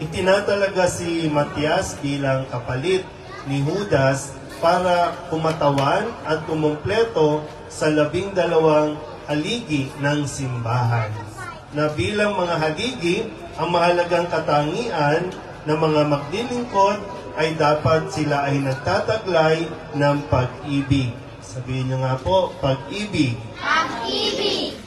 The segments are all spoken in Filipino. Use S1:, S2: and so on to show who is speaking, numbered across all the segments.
S1: Itinatalaga si Matias bilang kapalit ni Judas para kumatawan at kumumpleto sa labing dalawang haligi ng simbahan. Na bilang mga haligi, ang mahalagang katangian ng mga maglilingkod ay dapat sila ay nagtataglay ng pag-ibig. Sabihin niyo nga po, pag-ibig.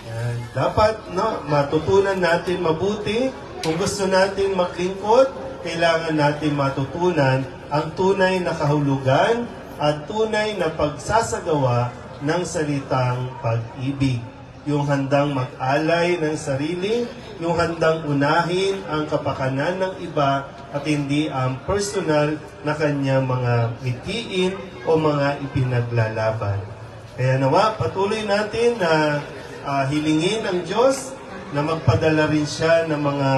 S1: Yan. Dapat no, matutunan natin mabuti. Kung gusto natin maglingkod, kailangan natin matutunan ang tunay na kahulugan at tunay na pagsasagawa ng salitang pag-ibig. Yung handang mag-alay ng sarili, yung handang unahin ang kapakanan ng iba at hindi ang personal na kanyang mga mitiin o mga ipinaglalaban. Kaya nawa, patuloy natin na ah, hilingin ang Diyos na magpadala rin siya ng mga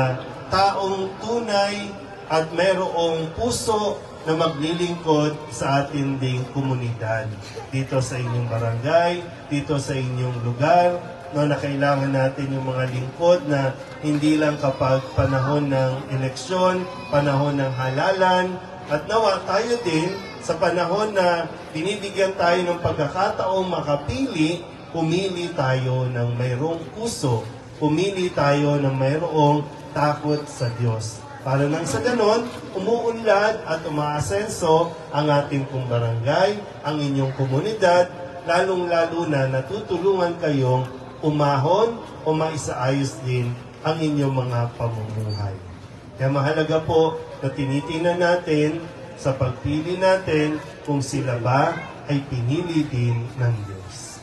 S1: taong tunay at merong puso na maglilingkod sa ating ding komunidad. Dito sa inyong barangay, dito sa inyong lugar, no, na kailangan natin yung mga lingkod na hindi lang kapag panahon ng eleksyon, panahon ng halalan, at nawa tayo din sa panahon na binibigyan tayo ng pagkakataong makapili, pumili tayo ng mayroong puso, pumili tayo ng mayroong takot sa Diyos. Para nang sa ganon, umuunlad at umaasenso ang ating barangay, ang inyong komunidad, lalong-lalo na natutulungan kayong umahon o maisaayos din ang inyong mga pamumuhay. Kaya mahalaga po na tinitingnan natin sa pagpili natin kung sila ba ay pinili din ng Diyos.